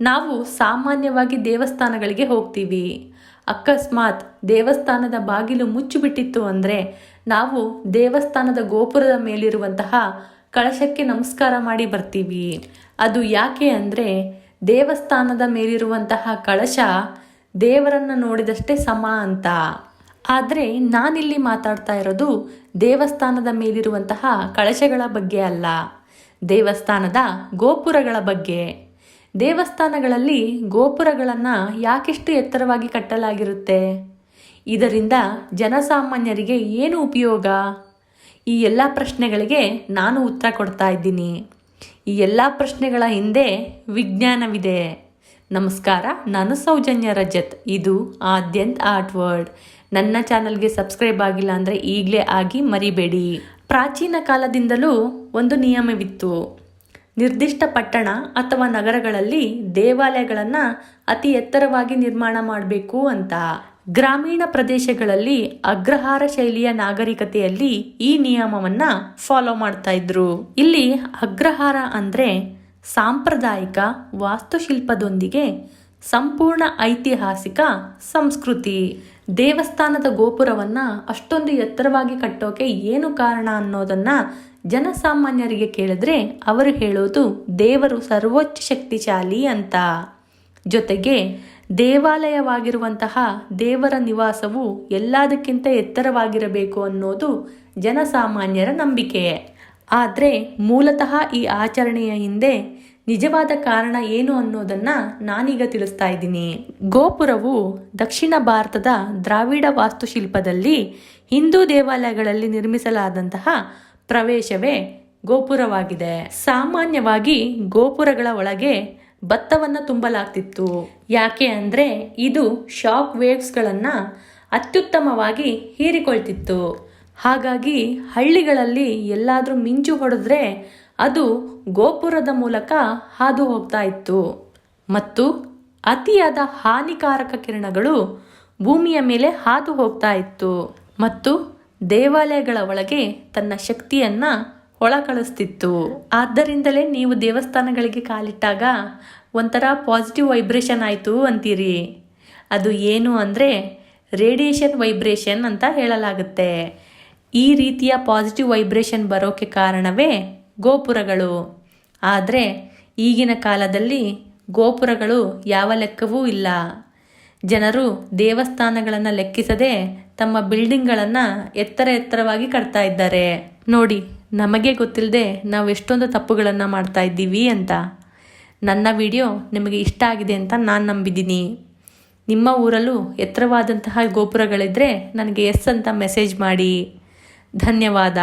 ನಾವು ಸಾಮಾನ್ಯವಾಗಿ ದೇವಸ್ಥಾನಗಳಿಗೆ ಹೋಗ್ತೀವಿ. ಅಕಸ್ಮಾತ್ ದೇವಸ್ಥಾನದ ಬಾಗಿಲು ಮುಚ್ಚಿಬಿಟ್ಟಿತ್ತು ಅಂದರೆ ನಾವು ದೇವಸ್ಥಾನದ ಗೋಪುರದ ಮೇಲಿರುವಂತಹ ಕಳಶಕ್ಕೆ ನಮಸ್ಕಾರ ಮಾಡಿ ಬರ್ತೀವಿ. ಅದು ಯಾಕೆ ಅಂದರೆ ದೇವಸ್ಥಾನದ ಮೇಲಿರುವಂತಹ ಕಳಶ ದೇವರನ್ನ ನೋಡಿದಷ್ಟೇ ಸಮ ಅಂತ. ಆದರೆ ನಾನಿಲ್ಲಿ ಮಾತಾಡ್ತಾ ಇರೋದು ದೇವಸ್ಥಾನದ ಮೇಲಿರುವಂತಹ ಕಳಶಗಳ ಬಗ್ಗೆ ಅಲ್ಲ. ದೇವಸ್ಥಾನದ ಗೋಪುರಗಳ ಬಗ್ಗೆ. ದೇವಸ್ಥಾನಗಳಲ್ಲಿ ಗೋಪುರಗಳನ್ನು ಯಾಕೆಷ್ಟು ಎತ್ತರವಾಗಿ ಕಟ್ಟಲಾಗಿರುತ್ತೆ? ಇದರಿಂದ ಜನಸಾಮಾನ್ಯರಿಗೆ ಏನು ಉಪಯೋಗ? ಈ ಎಲ್ಲ ಪ್ರಶ್ನೆಗಳಿಗೆ ನಾನು ಉತ್ತರ ಕೊಡ್ತಾ ಇದ್ದೀನಿ. ಈ ಎಲ್ಲ ಪ್ರಶ್ನೆಗಳ ಹಿಂದೆ ವಿಜ್ಞಾನವಿದೆ. ನಮಸ್ಕಾರ, ನಾನು ಸೌಜನ್ಯ ರಜತ್. ಇದು ಆದ್ಯಂತ್ ಆರ್ಟ್ ವರ್ಡ್ ನನ್ನ ಚಾನಲ್ಗೆ ಸಬ್ಸ್ಕ್ರೈಬ್ ಆಗಿಲ್ಲ ಅಂದರೆ ಈಗಲೇ ಆಗಿ ಮರಿಬೇಡಿ. ಪ್ರಾಚೀನ ಕಾಲದಿಂದಲೂ ಒಂದು ನಿಯಮವಿತ್ತು. ನಿರ್ದಿಷ್ಟ ಪಟ್ಟಣ ಅಥವಾ ನಗರಗಳಲ್ಲಿ ದೇವಾಲಯಗಳನ್ನು ಅತಿ ಎತ್ತರವಾಗಿ ನಿರ್ಮಾಣ ಮಾಡಬೇಕು ಅಂತ. ಗ್ರಾಮೀಣ ಪ್ರದೇಶಗಳಲ್ಲಿ ಅಗ್ರಹಾರ ಶೈಲಿಯ ನಾಗರಿಕತೆಯಲ್ಲಿ ಈ ನಿಯಮವನ್ನ ಫಾಲೋ ಮಾಡ್ತಾ ಇದ್ರು. ಇಲ್ಲಿ ಅಗ್ರಹಾರ ಅಂದ್ರೆ ಸಾಂಪ್ರದಾಯಿಕ ವಾಸ್ತುಶಿಲ್ಪದೊಂದಿಗೆ ಸಂಪೂರ್ಣ ಐತಿಹಾಸಿಕ ಸಂಸ್ಕೃತಿ. ದೇವಸ್ಥಾನದ ಗೋಪುರವನ್ನ ಅಷ್ಟೊಂದು ಎತ್ತರವಾಗಿ ಕಟ್ಟೋಕೆ ಏನು ಕಾರಣ ಅನ್ನೋದನ್ನ ಜನಸಾಮಾನ್ಯರಿಗೆ ಕೇಳಿದ್ರೆ ಅವರು ಹೇಳೋದು ದೇವರು ಸರ್ವೋಚ್ಚ ಶಕ್ತಿಶಾಲಿ ಅಂತ. ಜೊತೆಗೆ ದೇವಾಲಯವಾಗಿರುವಂತಹ ದೇವರ ನಿವಾಸವು ಎಲ್ಲದಕ್ಕಿಂತ ಎತ್ತರವಾಗಿರಬೇಕು ಅನ್ನೋದು ಜನಸಾಮಾನ್ಯರ ನಂಬಿಕೆ ಆದರೆ ಮೂಲತಃ ಈ ಆಚರಣೆಯ ಹಿಂದೆ ನಿಜವಾದ ಕಾರಣ ಏನು ಅನ್ನೋದನ್ನು ನಾನೀಗ ತಿಳಿಸ್ತಾ ಇದ್ದೀನಿ. ಗೋಪುರವು ದಕ್ಷಿಣ ಭಾರತದ ದ್ರಾವಿಡ ವಾಸ್ತುಶಿಲ್ಪದಲ್ಲಿ ಹಿಂದೂ ದೇವಾಲಯಗಳಲ್ಲಿ ನಿರ್ಮಿಸಲಾದಂತಹ ಪ್ರವೇಶವೇ ಗೋಪುರವಾಗಿದೆ. ಸಾಮಾನ್ಯವಾಗಿ ಗೋಪುರಗಳ ಒಳಗೆ ಭತ್ತವನ್ನು ತುಂಬಲಾಗ್ತಿತ್ತು. ಯಾಕೆ ಅಂದರೆ ಇದು ಶಾಕ್ ವೇವ್ಸ್ಗಳನ್ನು ಅತ್ಯುತ್ತಮವಾಗಿ ಹೀರಿಕೊಳ್ತಿತ್ತು. ಹಾಗಾಗಿ ಹಳ್ಳಿಗಳಲ್ಲಿ ಎಲ್ಲಾದರೂ ಮಿಂಚು ಹೊಡೆದ್ರೆ ಅದು ಗೋಪುರದ ಮೂಲಕ ಹಾದು ಹೋಗ್ತಾ ಇತ್ತು. ಮತ್ತು ಅತಿಯಾದ ಹಾನಿಕಾರಕ ಕಿರಣಗಳು ಭೂಮಿಯ ಮೇಲೆ ಹಾದು ಹೋಗ್ತಾ ಇತ್ತು. ಮತ್ತು ದೇವಾಲಯಗಳ ಒಳಗೆ ತನ್ನ ಶಕ್ತಿಯನ್ನ ಒಳಕಳಿಸ್ತಿತ್ತು. ಆದ್ದರಿಂದಲೇ ನೀವು ದೇವಸ್ಥಾನಗಳಿಗೆ ಕಾಲಿಟ್ಟಾಗ ಒಂಥರ ಪಾಸಿಟಿವ್ ವೈಬ್ರೇಷನ್ ಆಯಿತು ಅಂತೀರಿ. ಅದು ಏನು ಅಂದರೆ ರೇಡಿಯೇಷನ್ ವೈಬ್ರೇಷನ್ ಅಂತ ಹೇಳಲಾಗುತ್ತೆ. ಈ ರೀತಿಯ ಪಾಸಿಟಿವ್ ವೈಬ್ರೇಷನ್ ಬರೋಕ್ಕೆ ಕಾರಣವೇ ಗೋಪುರಗಳು. ಆದರೆ ಈಗಿನ ಕಾಲದಲ್ಲಿ ಗೋಪುರಗಳು ಯಾವ ಲೆಕ್ಕವೂ ಇಲ್ಲ. ಜನರು ದೇವಸ್ಥಾನಗಳನ್ನು ಲೆಕ್ಕಿಸದೆ ತಮ್ಮ ಬಿಲ್ಡಿಂಗ್ಗಳನ್ನು ಎತ್ತರ ಎತ್ತರವಾಗಿ ಕಟ್ತಾ ಇದ್ದಾರೆ. ನೋಡಿ, ನಮಗೆ ಗೊತ್ತಿಲ್ಲದೆ ನಾವು ಎಷ್ಟೊಂದು ತಪ್ಪುಗಳನ್ನು ಮಾಡ್ತಾ ಇದ್ದೀವಿ ಅಂತ. ನನ್ನ ವಿಡಿಯೋ ನಿಮಗೆ ಇಷ್ಟ ಆಗಿದೆ ಅಂತ ನಾನು ನಂಬಿದ್ದೀನಿ. ನಿಮ್ಮ ಊರಲ್ಲೂ ಎತ್ತರವಾದಂತಹ ಗೋಪುರಗಳಿದ್ದರೆ ನನಗೆ ಎಸ್ ಅಂತ ಮೆಸೇಜ್ ಮಾಡಿ. ಧನ್ಯವಾದ